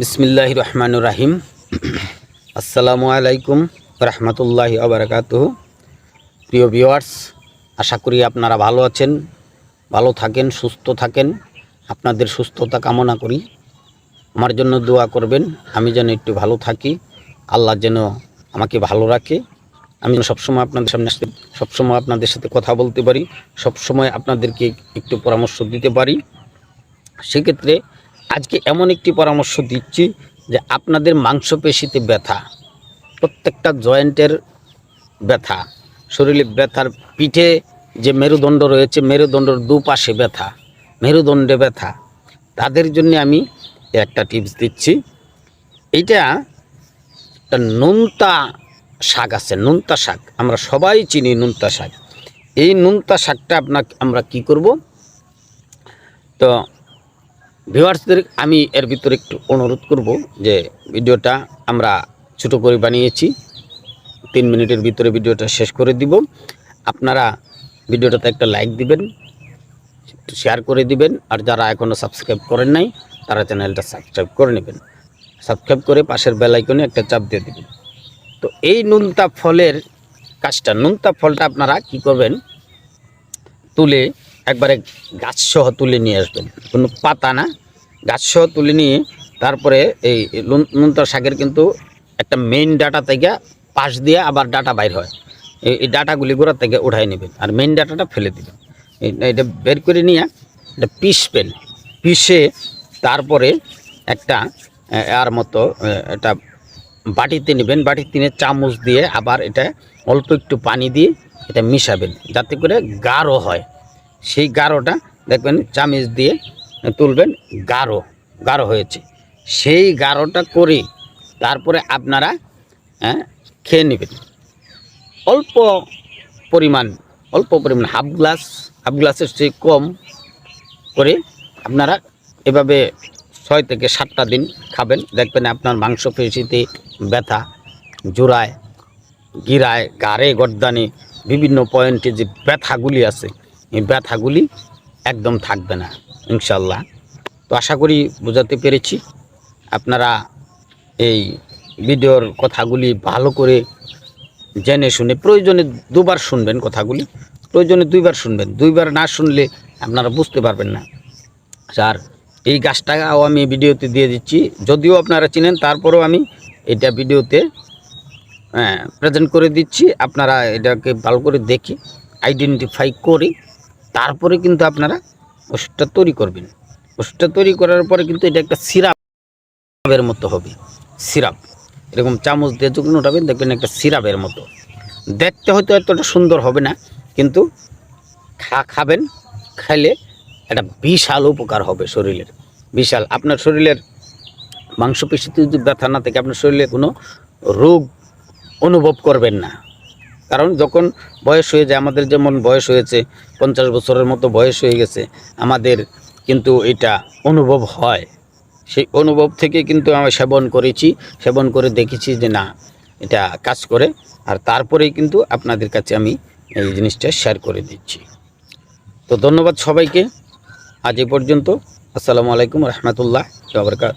বিসমিল্লাহ রহমান রাহিম। আসসালামু আলাইকুম রহমতুল্লাহি আবরকাত প্রিয় ভিওয়ার্স আশা করি আপনারা ভালো আছেন, ভালো থাকেন, সুস্থ থাকেন। আপনাদের সুস্থতা কামনা করি। আমার জন্য দোয়া করবেন, আমি যেন একটু ভালো থাকি। আল্লাহ যেন আমাকে ভালো রাখে। আমি সবসময় আপনাদের সামনে আসতে, সবসময় আপনাদের সাথে কথা বলতে পারি, সবসময় আপনাদেরকে একটু পরামর্শ দিতে পারি। সেক্ষেত্রে আজকে এমন একটি পরামর্শ দিচ্ছি যে আপনাদের মাংসপেশিতে ব্যথা, প্রত্যেকটা জয়েন্টের ব্যথা, শরীরে ব্যথার পিঠে যে মেরুদণ্ড রয়েছে, মেরুদণ্ডর দুপাশে ব্যথা, মেরুদণ্ডে ব্যথা, তাদের জন্য আমি একটা টিপস দিচ্ছি। এটা একটা নুনতা শাক আছে, নুনতা শাক, আমরা সবাই চিনি নুনতা শাক। এই নুনতা শাকটা আপনাকে, আমরা কি করব? তো ভিউয়ার্সদের আমি এর ভিতরে একটু অনুরোধ করব যে ভিডিওটা আমরা ছোটো করে বানিয়েছি। তিন মিনিটের ভিতরে ভিডিওটা শেষ করে দিব। আপনারা ভিডিওটাতে একটা লাইক দিবেন শেয়ার করে দিবেন, আর যারা এখনও সাবস্ক্রাইব করেন নাই, তারা চ্যানেলটা সাবস্ক্রাইব করে নেবেন। সাবস্ক্রাইব করে পাশের বেল আইকনে একটা চাপ দিয়ে দেবেন। তো এই নুনতা ফলের কাজটা, নুনতা ফলটা আপনারা কি করবেন? তুলে একবারে গাছসহ তুলে নিয়ে আসবেন। কোনো পাতা না গাছ গাছসহ তুলে নিয়ে তারপরে এই নুন- নুনতা শাকের কিন্তু একটা মেইন ডাটা থেকে পাশ দিয়ে আবার ডাটা বাইর হয়। এই ডাটাগুলি গোড়া থেকে উঠাই নেবেন আর মেইন ডাটাটা ফেলে দিবেন। এটা বের করে নিয়ে এটা পিসবেন পিষে তারপরে একটা আর মতো এটা বাটিতে নেবেন। বাটিতে নিয়ে চামচ দিয়ে আবার এটা অল্প একটু পানি দিয়ে এটা মিশাবেন, যাতে করে গাঢ় হয়। সেই গাঢ়টা দেখবেন চামচ দিয়ে তুলবেন গাঢ় গাঢ় হয়েছে। সেই গাঢ়টা করে তারপরে আপনারা হ্যাঁ, খেয়ে নেবেন। অল্প পরিমাণ অল্প পরিমাণ হাফ গ্লাস হাফ গ্লাসের চেয়ে কম করে আপনারা এভাবে ছয় থেকে সাতটা দিন খাবেন। দেখবেন আপনার মাংস পেশিতে ব্যথা জোড়ায় গিরায় গাড়ে গর্দানে বিভিন্ন পয়েন্টে যে ব্যথাগুলি আছে ব্যথাগুলি একদম থাকবে না ইনশাল্লাহ তো আশা করি বোঝাতে পেরেছি। আপনারা এই ভিডিওর কথাগুলি ভালো করে জেনে শুনে, প্রয়োজনে দুবার শুনবেন কথাগুলি, প্রয়োজনে দুইবার শুনবেন। দুইবার না শুনলে আপনারা বুঝতে পারবেন না। আর এই গাছটাও আমি ভিডিওতে দিয়ে দিচ্ছি। যদিও আপনারা চিনেন, তারপরেও আমি এটা ভিডিওতে হ্যাঁ প্রেজেন্ট করে দিচ্ছি। আপনারা এটাকে ভালো করে দেখে আইডেন্টিফাই করে তারপরে কিন্তু আপনারা ওষুধটা তৈরি করবেন। ওষুধটা তৈরি করার পরে কিন্তু এটা একটা সিরাপের মতো হবে। সিরাপ। এরকম চামচ দিয়ে যখন উঠাবেন দেখবেন একটা সিরাপের মতো। দেখতে হয়তো এতটা সুন্দর হবে না, কিন্তু খা, খাবেন, খাইলে একটা বিশাল উপকার হবে শরীরের। বিশাল। আপনার শরীরের মাংসপেশিতে যদি ব্যথা না থাকে, আপনার শরীরে কোনো রোগ অনুভব করবেন না। কারণ যখন বয়স হয়ে যায়, আমাদের যেমন বয়স হয়েছে, পঞ্চাশ বছরের মতো বয়স হয়ে গেছে, আমাদের কিন্তু এটা অনুভব হয়। সেই অনুভব থেকে কিন্তু আমি সেবন করেছি, সেবন করে দেখেছি যে না, এটা কাজ করে। আর তারপরেই কিন্তু আপনাদের কাছে আমি এই জিনিসটা শেয়ার করে দিচ্ছি। তো ধন্যবাদ সবাইকে। আজ এ পর্যন্ত। আসসালামু আলাইকুম রহমতুল্লাহ বাবরকাত